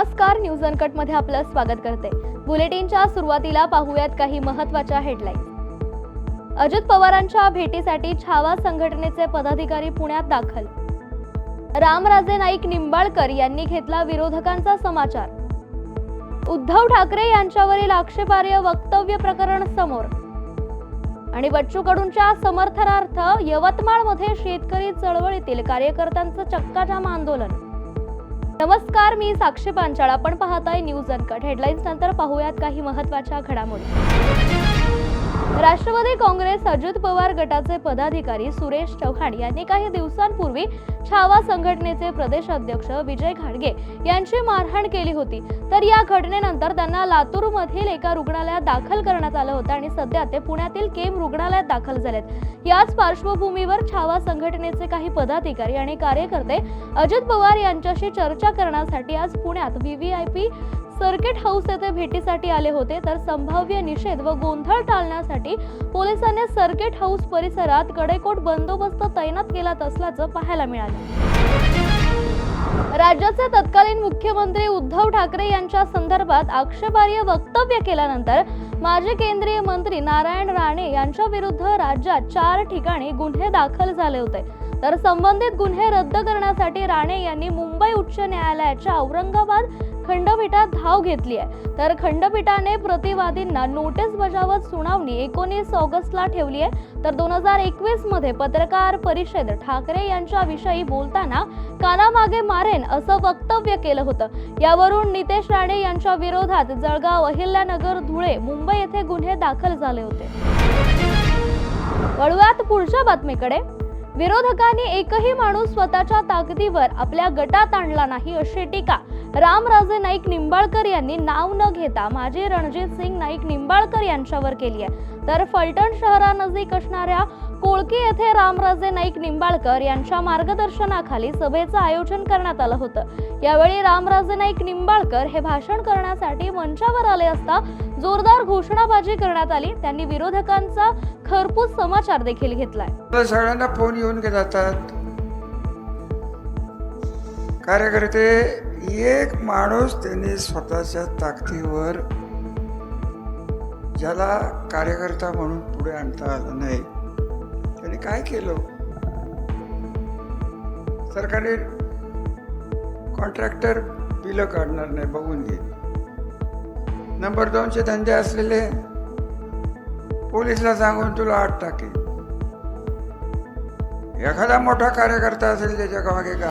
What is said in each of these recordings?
नमस्कार न्यूज अनकटमध्ये आपलं स्वागत करते. बुलेटिनच्या सुरुवातीला पाहूयात काही महत्त्वाच्या हेडलाईन अजित पवारांच्या भेटीसाठी छावा संघटनेचे पदाधिकारी पुण्यात दाखल. रामराजे नाईक निंबाळकर यांनी घेतला विरोधकांचा समाचार. उद्धव ठाकरे यांच्यावरील आक्षेपार्ह वक्तव्य प्रकरण समोर. आणि बच्चू कडूंच्या समर्थनार्थ यवतमाळमध्ये शेतकरी चळवळीतील कार्यकर्त्यांचं चक्काजाम आंदोलन. नमस्कार मी साक्षी पांचाळ. आपण पाहताय न्यूज अनकट. हेडलाईन्स नंतर पाहूयात काही महत्त्वाच्या घडामोडी. राष्ट्रवादी काँग्रेस अजित पवार गटाचे पदाधिकारी सुरेश चव्हाण यांनी काही दिवसांपूर्वी छावा संघटनेचे प्रदेश अध्यक्ष विजय घाडगे यांची मारहाण केली होती. तर या घटनेनंतर त्यांना लातूरमधील एका रुग्णालयात दाखल करण्यात आलं होतं आणि सध्या ते पुण्यातील केम रुग्णालयात दाखल झालेत. याच पार्श्वभूमीवर छावा संघटनेचे काही पदाधिकारी आणि कार्यकर्ते अजित पवार यांच्याशी चर्चा करण्यासाठी आज पुण्यात व्हीव्हीआयपी सर्किट हाऊस येथे भेटीसाठी आले होते. तर संभाव्य निषेध व गोंधळ टाळण्यासाठी पोलिसांनी सर्किट हाऊस परिसरात कडेकोट बंदोबस्त तैनात केला असल्याचं पाहायला मिळालं. राज्याचे तत्कालीन मुख्यमंत्री उद्धव ठाकरे यांच्या संदर्भात आक्षेपार्ह वक्तव्य केल्यानंतर माजी केंद्रीय मंत्री नारायण राणे यांच्या विरुद्ध राज्यात चार ठिकाणी गुन्हे दाखल झाले होते. तर संबंधित गुन्हे रद्द करण्यासाठी राणे यांनी मुंबई उच्च न्यायालयाच्या औरंगाबाद खंडपीठात धाव घेतली आहे. तर खंडपीठाने प्रतिवादींना नोटीस बजावत सुनावणी एकोणीस ऑगस्टला ठेवली आहे. तर दोन हजार एकवीसमध्ये पत्रकार परिषद ठाकरे यांच्या विषयी बोलताना कानामागे मारेन असं वक्तव्य केलं होतं. यावरून नितेश राणे यांच्या विरोधात जळगाव अहिल्यानगर धुळे मुंबई येथे गुन्हे दाखल झाले होते. वळूयात पुढच्या बातमीकडे. विरोधकांनी एकही माणूस स्वतःच्या ताकदीवर आपल्या गटात आणला नाही अशी टीका रामराजे नाईक निंबाळकर यांनी नाव न घेता माजी रणजित सिंग नाईक निंबाळकर यांच्यावर केली आहे. तर फलटण शहरानजीक असणाऱ्या कोळकी येथे रामराजे नाईक निंबाळकर यांच्या मार्गदर्शनाखाली सभेचं आयोजन करण्यात आलं होतं. यावेळी रामराजे नाईक निंबाळकर हे भाषण करण्यासाठी मंचावर आले असता जोरदार घोषणाबाजी करण्यात आली. त्यांनी विरोधकांचा खरपूस समाचार देखील घेतलाय. सगळ्यांना फोन येऊन जातात कार्यकर्ते एक माणूस त्यांनी स्वतःच्या ताकदीवर ज्याला कार्यकर्ता म्हणून पुढे आणता आलं नाही त्याने काय केलं? सरकारने कॉन्ट्रॅक्टर बिलं काढणार नाही बघून घे. नंबर दोनचे धंदे असलेले पोलिसला सांगून तुला आठ टाके एखादा मोठा कार्यकर्ता असेल त्याच्यामागे का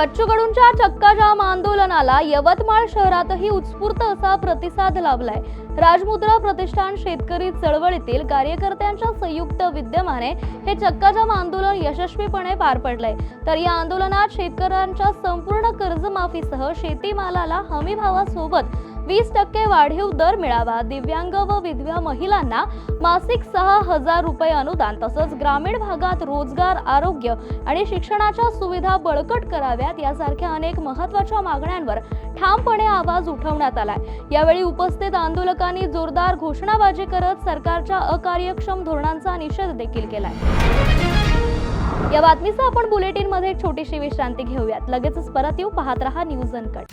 बच्चू कडूंच्या चक्काजाम आंदोलनाला यवतमाळ शहरातही उत्स्फूर्त असा प्रतिसाद लाभलाय. राजमुद्रा प्रतिष्ठान शेतकरी चळवळीतील कार्यकर्त्यांच्या संयुक्त विद्यमाने हे चक्काजाम आंदोलन यशस्वीपणे पार पडलंय. तर या आंदोलनात शेतकऱ्यांच्या संपूर्ण कर्जमाफीसह शेतीमालाला हमी भावासोबत वीस टक्के वाढीव दर मिळावा. दिव्यांग व विधवा महिलांना मासिक सहा हजार रुपये अनुदान तसंच ग्रामीण भागात रोजगार आरोग्य आणि शिक्षणाच्या सुविधा बळकट कराव्यात यासारख्या अनेक महत्त्वाच्या मागण्यांवर ठामपणे आवाज उठवण्यात आलाय. यावेळी उपस्थित आंदोलकांनी जोरदार घोषणाबाजी करत सरकारच्या अकार्यक्षम धोरणांचा निषेध देखील केलाय. या बातमीचा आपण बुलेटिनमध्ये एक छोटीशी विश्रांती घेऊयात. लगेचच परत येऊ. पाहत रहा न्यूज अनकट.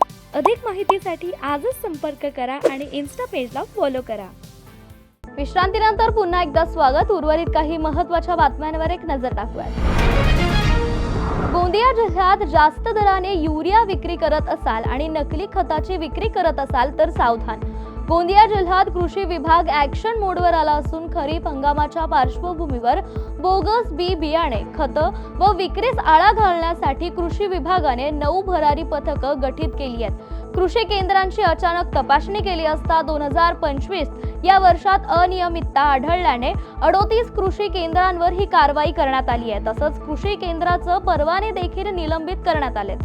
अधिक माहितीसाठी आजच संपर्क करा आणि इन्स्टा पेजला फॉलो करा. विश्रांतीनंतर पुन्हा एकदा स्वागत. उर्वरित काही महत्त्वाच्या बातम्यांवर एक नजर टाकूयात. गोंदिया जिल्ह्यात जास्त दराने युरिया विक्री करत असाल आणि नकली खताची विक्री करत असाल तर सावधान. गोंदिया जिल्ह्यात कृषी विभाग ऍक्शन मोडवर आला असून खरीप हंगामाच्या पार्श्वभूमीवर बोगस बी बियाणे खतं व विक्रीस आळा घालण्यासाठी कृषी विभागाने नऊ भरारी पथकं गठीत केली आहेत. कृषी केंद्रांची अचानक तपासणी केली असता दोन हजार पंचवीस या वर्षात अनियमितता आढळल्याने अडोतीस कृषी केंद्रांवर ही कारवाई करण्यात आली आहे. तसंच कृषी केंद्राचं परवाने देखील निलंबित करण्यात आले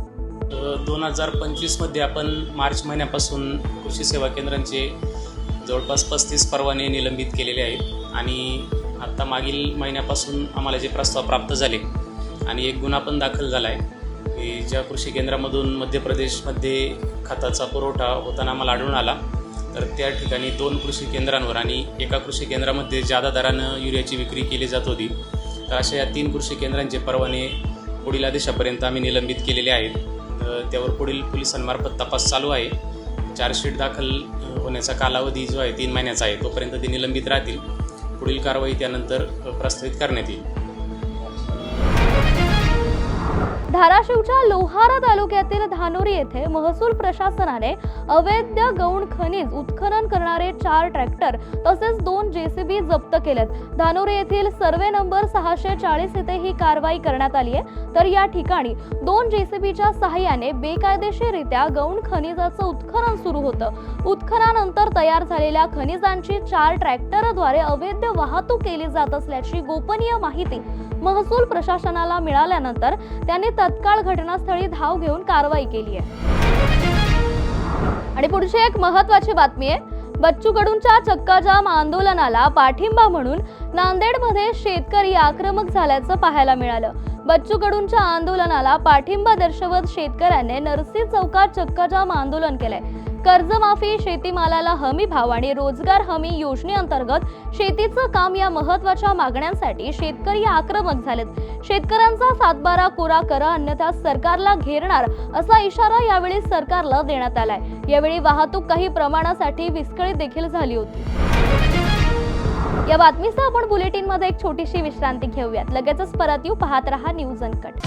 दोन हजार पंचवीसमध्ये आपण मार्च महिन्यापासून कृषी सेवा केंद्रांचे जवळपास पस्तीस परवाने निलंबित केलेले आहेत. आणि आत्ता मागील महिन्यापासून आम्हाला जे प्रस्ताव प्राप्त झाले आणि एक गुन्हा पण दाखल झाला आहे की ज्या कृषी केंद्रामधून मध्य प्रदेशमध्ये खताचा पुरवठा होताना आम्हाला आढळून आला. तर त्या ठिकाणी दोन कृषी केंद्रांवर आणि एका कृषी केंद्रामध्ये जादा दरानं युरियाची विक्री केली जात होती तर अशा या तीन कृषी केंद्रांचे परवाने पुढील आदेशापर्यंत आम्ही निलंबित केलेले आहेत. त्यावर पुढील पोलिसांमार्फत तपास चालू आहे. चार्जशीट दाखल होण्याचा कालावधी जो आहे तीन महिन्याचा आहे. तोपर्यंत ते निलंबित राहतील. पुढील कारवाई त्यानंतर प्रस्तावित करण्यात येईल. धाराशिवच्या लोहारा तालुक्यातील धानोरी येथे महसूल प्रशासनाने अवैध गौण खनिज उत्खनन करणारे चार ट्रॅक्टर तसेच दोन जेसीबी जप्त केलेत. धानोरी येथील सर्वे नंबर सहाशे चाळीस येथे ही कारवाई करण्यात आली आहे. तर या ठिकाणी दोन जेसीबीच्या सहाय्याने बेकायदेशीररित्या गौण खनिजाचं उत्खनन सुरू होतं. उत्खनानंतर तयार झालेल्या खनिजांची चार ट्रॅक्टरद्वारे अवैध वाहतूक केली जात असल्याची गोपनीय माहिती महसूल प्रशासनाला मिळाल्यानंतर त्यांनी तत्काळ घटनास्थळी धाव घेऊन कारवाई केली आहे. आणि पुढची एक महत्वाची बातमी आहे. बच्चू कडूंच्या चक्काजाम आंदोलनाला पाठिंबा म्हणून नांदेडमध्ये शेतकरी आक्रमक झाल्याचं पाहायला मिळालं. बच्चू कडूंच्या आंदोलनाला पाठिंबा दर्शवत शेतकऱ्यांनी नरसी चौकात चक्काजाम आंदोलन केलंय. कर्जमाफी शेतीमालाला हमी भाव आणि रोजगार हमी योजनेअंतर्गत शेतीचं काम या महत्त्वाच्या मागण्यांसाठी शेतकरी आक्रमक झालेत. शेतकऱ्यांचा सातबारा कोरा करा अन्यथा सरकारला घेरणार असा इशारा यावेळी सरकारला देण्यात आलाय. यावेळी वाहतूक काही प्रमाणासाठी विस्कळीत देखील झाली होती. या बातमीसह आपण बुलेटिनमध्ये एक छोटीशी विश्रांती घेऊयात. लगेचच परत येऊ. पाहत रहा news uncut.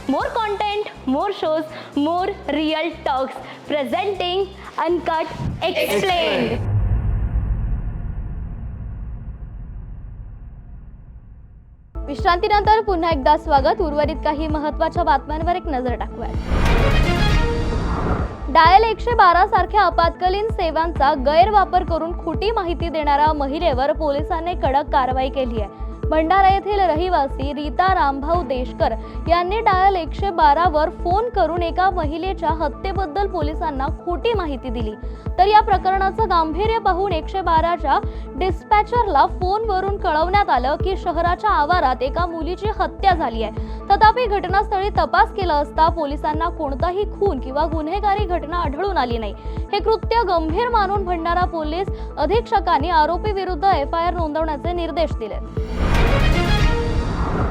More content more shows more real talks presenting uncut explain विश्रांतीनंतर पुन्हा एकदा स्वागत. उर्वरित काही महत्त्वाच्या बातम्यांवर एक नजर टाकूया डायल एकशे बारा सारख्या आपत्कालीन सेवांचा गैरवापर करून खोटी माहिती देणाऱ्या महिलेवर पोलिसांनी कडक कारवाई केली आहे. भंडारा येथील रहिवासी रीता रामभाऊ देशकर यांनी डायल एकशे बारावर फोन करून एका महिलेच्या हत्येबद्दल पोलिसांना खोटी माहिती दिली. तर या प्रकरणाचं गांभीर्य पाहून एकशे बाराच्या डिस्पॅचरला फोनवरून कळवण्यात आलं की शहराच्या आवारात एका मुलीची हत्या झाली आहे. तथापि घटनास्थळी तपास केला असता पोलिसांना कोणताही खून किंवा गुन्हेगारी घटना आढळून आली नाही. हे कृत्य गंभीर मानून भंडारा पोलीस अधीक्षकांनी आरोपी विरुद्ध एफ आय आर नोंदवण्याचे निर्देश दिले.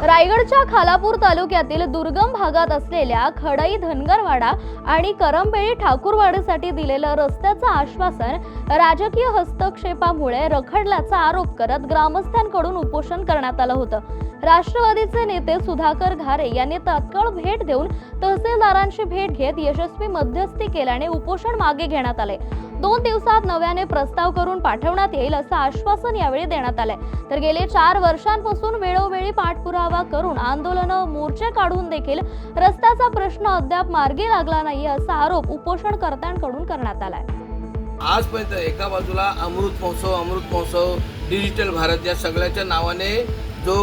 रायगडच्या खालापूर तालुक्यातील दुर्गम भागात असलेल्या खडई धनगरवाडा आणि करंबेळी ठाकूरवाडीसाठी दिलेलं रस्त्याचं आश्वासन राजकीय हस्तक्षेपामुळे रखडल्याचा आरोप करत ग्रामस्थांकडून उपोषण करण्यात आलं होतं. राष्ट्रवादीचे नेते सुधाकर घारे यांनी तात्काळ भेट देऊन तहसीलदारांची भेट घेत यशस्वी मध्यस्थी केल्याने उपोषण मागे घेण्यात आले. दोन दिवसात नव्याने प्रस्ताव करून पाठवण्यात येईल असं आश्वासन यावेळी देण्यात आलंय. तर गेले चार वर्षांपासून वेळोवेळी पाठपुरावा करून आंदोलनं मोर्चे काढून देखील रस्त्याचा प्रश्न अद्याप मार्गी लागला नाही असा आरोप उपोषणकर्त्यांकडून करण्यात आलाय. आजपर्यंत एका बाजूला अमृत महोत्सव अमृत महोत्सव डिजिटल भारत या सगळ्याच्या नावाने जो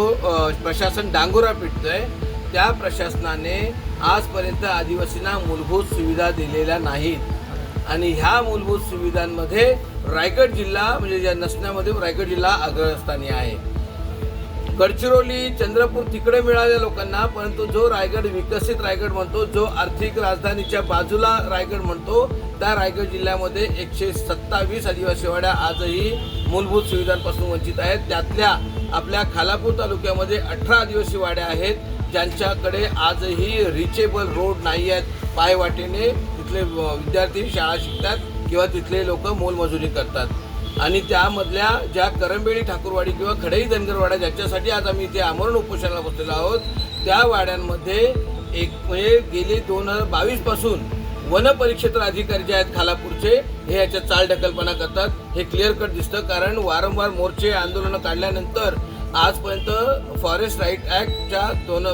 प्रशासन डांगोरा पिटतोय त्या प्रशासनाने आजपर्यंत आदिवासींना मूलभूत सुविधा दिलेल्या नाहीत. आणि ह्या मूलभूत सुविधांमध्ये रायगड जिल्हा म्हणजे या नसण्यामध्ये रायगड जिल्हा अग्रस्थानी आहे. गडचिरोली चंद्रपूर तिकडे मिळाल्या लोकांना परंतु जो रायगड विकसित रायगड म्हणतो जो आर्थिक राजधानीच्या बाजूला रायगड म्हणतो त्या रायगड जिल्ह्यामध्ये एकशे सत्तावीस आदिवासी वाड्या आजही मूलभूत सुविधांपासून वंचित आहेत. त्यातल्या आपल्या खालापूर तालुक्यामध्ये अठरा आदिवासी वाड्या आहेत ज्यांच्याकडे आजही रिचेबल रोड नाही आहेत. पायवाटेने तिथले विद्यार्थी शाळा शिकतात किंवा तिथले लोक मोलमजुरी करतात. आणि त्यामधल्या ज्या करंबेळी ठाकूरवाडी किंवा खडई धनगरवाड्या ज्याच्यासाठी आज आम्ही इथे आमरण उपोषणाला बसलेलो आहोत त्या वाड्यांमध्ये एक म्हणजे गेली दोन हजार बावीसपासून वन परिक्षेत्र अधिकारी जे आहेत खालापूरचे हे याच्यात चालढकलपणा करतात. हे क्लिअर कट दिसतं कारण वारंवार मोर्चे आंदोलनं काढल्यानंतर आजपर्यंत फॉरेस्ट राईट ॲक्टच्या दोन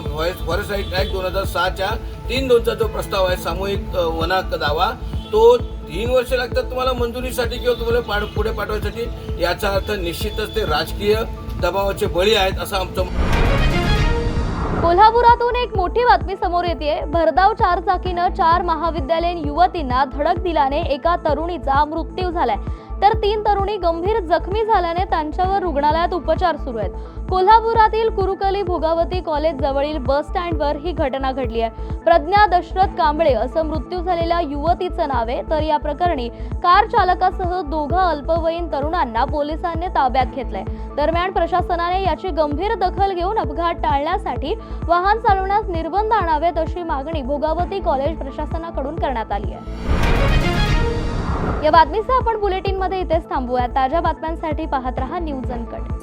फॉरेस्ट राईट ॲक्ट दोन हजार सहाच्या तीन दोनचा जो प्रस्ताव आहे सामूहिक वनाक दावा तो तीन वर्ष लागतात तुम्हाला मंजुरीसाठी किंवा तुम्हाला पाड पुढे पाठवायसाठी? याचा अर्थ निश्चितच ते राजकीय दबावाचे बळी आहेत असं आमचं कोल्हापुरातून एक मोठी बातमी समोर येते भरधाव चारचाकीनं चार महाविद्यालयीन युवतींना धडक दिल्याने एका तरुणीचा मृत्यू झालाय. तर तीन तरुणी गंभीर जखमी झाल्याने त्यांच्यावर रुग्णालयात उपचार सुरू आहेत. कोल्हापुरातील कुरुकली भोगावती कॉलेज जवळील बस स्टँडवर ही घटना घडली आहे. प्रज्ञा दशरथ कांबळे असं मृत्यू झालेल्या युवतीचं नाव आहे. तर या प्रकरणी कार चालकासह दोघं अल्पवयीन तरुणांना पोलिसांनी ताब्यात घेतलंय. दरम्यान प्रशासनाने याची गंभीर दखल घेऊन अपघात टाळण्यासाठी वाहन चालवण्यास निर्बंध आणावेत अशी मागणी भोगावती कॉलेज प्रशासनाकडून करण्यात आली आहे. या बातमीसह आपण बुलेटिनमध्ये इथेच थांबूया ताज्या बातम्यांसाठी पाहत रहा न्यूज अनकट.